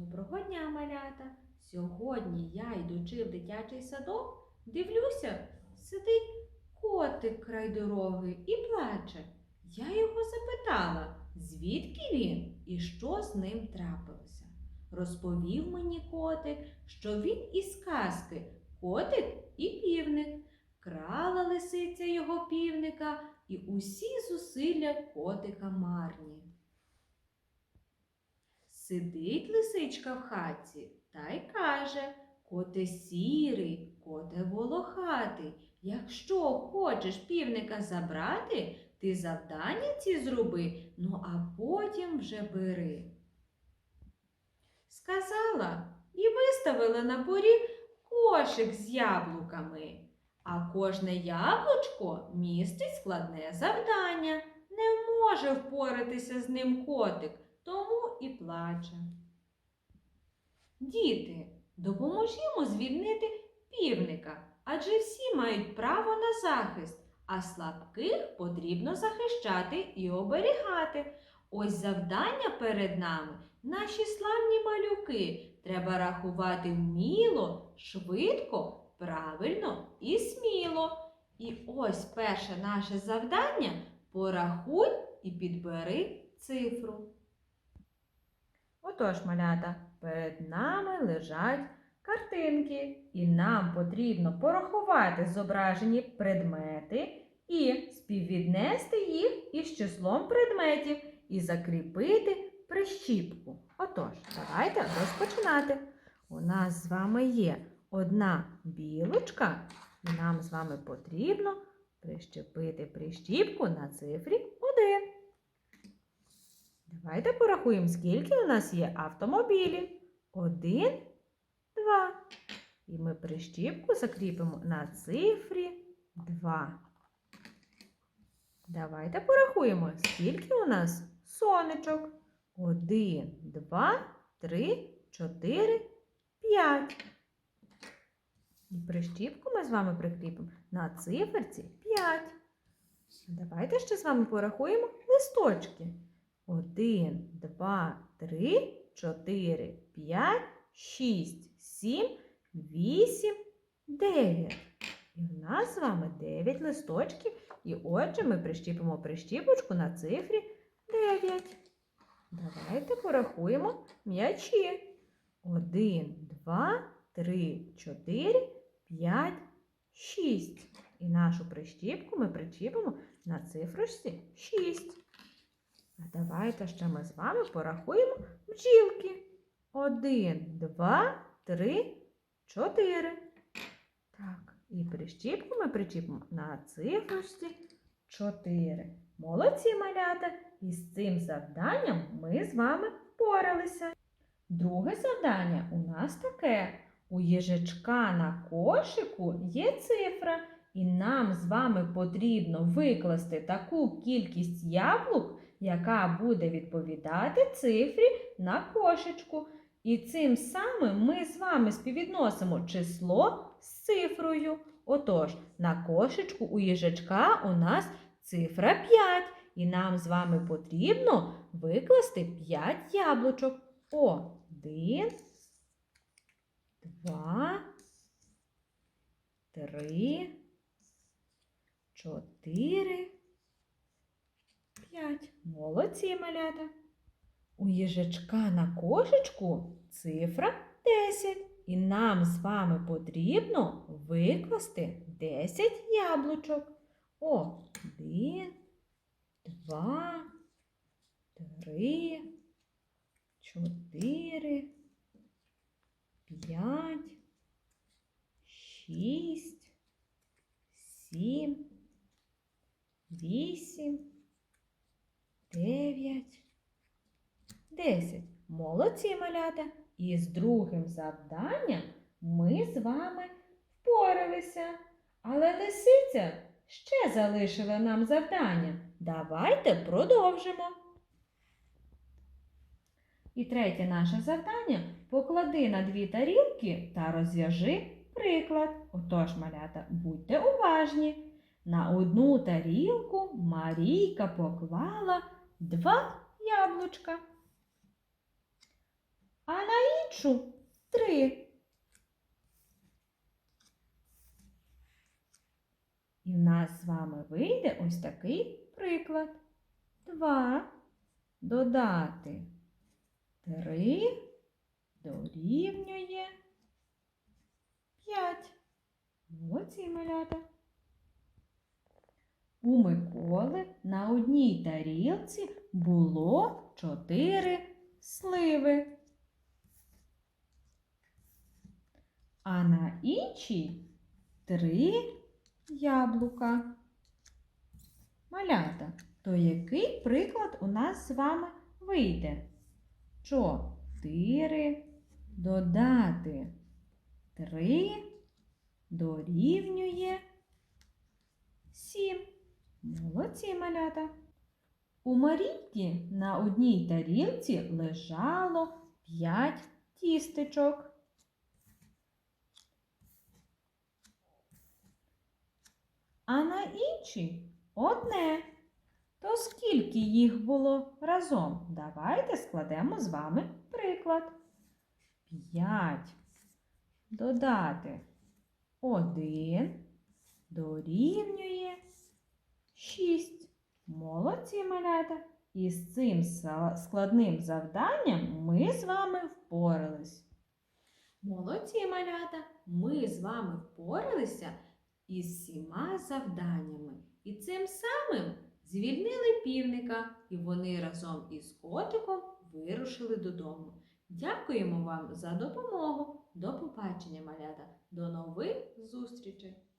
Доброго дня, малята! Сьогодні я, йдучи в дитячий садок, дивлюся, сидить котик край дороги і плаче. Я його запитала, звідки він і що з ним трапилося. Розповів мені котик, що він із казки котик і півник. Крала лисиця його півника, і усі зусилля котика марні. Сидить лисичка в хаті та й каже Коте сірий, коте волохатий, якщо хочеш півника забрати, ти завдання ці зроби, ну а потім вже бери. Сказала і виставила на поріг кошик з яблуками. А кожне яблучко містить складне завдання. Не може впоратися з ним котик, тому і плаче. Діти, допоможімо звільнити півника, адже всі мають право на захист, а слабких потрібно захищати і оберігати. Ось завдання перед нами, наші славні малюки. Треба рахувати вміло, швидко, правильно і сміло. І ось перше наше завдання порахуй і підбери цифру. Отож, малята, перед нами лежать картинки, і нам потрібно порахувати зображені предмети і співвіднести їх із числом предметів і закріпити прищіпку. Отож, давайте розпочинати. У нас з вами є одна білочка, і нам з вами потрібно прищепити прищіпку на цифрі 1. Давайте порахуємо, скільки у нас є автомобілів. Один, два. І ми прищіпку закріпимо на цифрі 2. Давайте порахуємо, скільки у нас сонечок. Один, два, три, чотири, п'ять. І прищіпку ми з вами прикріпимо на циферці 5. Давайте ще з вами порахуємо листочки. Один, два, три, чотири, п'ять, шість, сім, вісім, дев'ять. І в нас з вами дев'ять листочків. І отже, ми прищіпимо прищіпочку на цифрі 9. Давайте порахуємо м'ячі. Один, два, три, чотири, п'ять, шість. І нашу прищіпку ми причіпимо на цифрочці 6. А давайте ще ми з вами порахуємо бджілки. Один, два, три, чотири. Так, і прищіпку ми причіпимо на цифрочці 4. Молодці малята! І з цим завданням ми з вами впоралися. Друге завдання у нас таке. У їжачка на кошику є цифра, і нам з вами потрібно викласти таку кількість яблук, яка буде відповідати цифрі на кошечку. І цим самим ми з вами співвідносимо число з цифрою. Отож, на кошечку у їжачка у нас цифра 5. І нам з вами потрібно викласти 5 яблучок. Один, два, три, чотири, п'ять. Молодці малята. У їжачка на кошечку цифра 10. І нам з вами потрібно викласти 10 яблучок. Один, два, три, чотири, п'ять, шість, сім, вісім, дев'ять, десять. Молодці малята. І з другим завданням ми з вами впоралися. Але лисиця ще залишила нам завдання. Давайте продовжимо. І третє наше завдання поклади на дві тарілки та розв'яжи приклад. Отож, малята, будьте уважні. На одну тарілку Марійка поклала два яблучка. а на іншу три. І в нас з вами вийде ось такий приклад. Два додати три дорівнює п'ять. Молодці малята. У Миколи на одній тарілці було чотири сливи, а на іншій три яблука. Малята, то який приклад у нас з вами вийде? Чотири додати три дорівнює сім. Молодці малята. У Марійки на одній тарілці лежало п'ять тістечок. А на іншій одне. То скільки їх було разом? Давайте складемо з вами приклад. П'ять додати один дорівнює шість. Молодці малята. І з цим складним завданням ми з вами впорались. Молодці малята! Ми з вами впоралися із всіма завданнями. І цим самим звільнили півника, і вони разом із котиком вирушили додому. Дякуємо вам за допомогу. До побачення, малята! До нових зустрічей!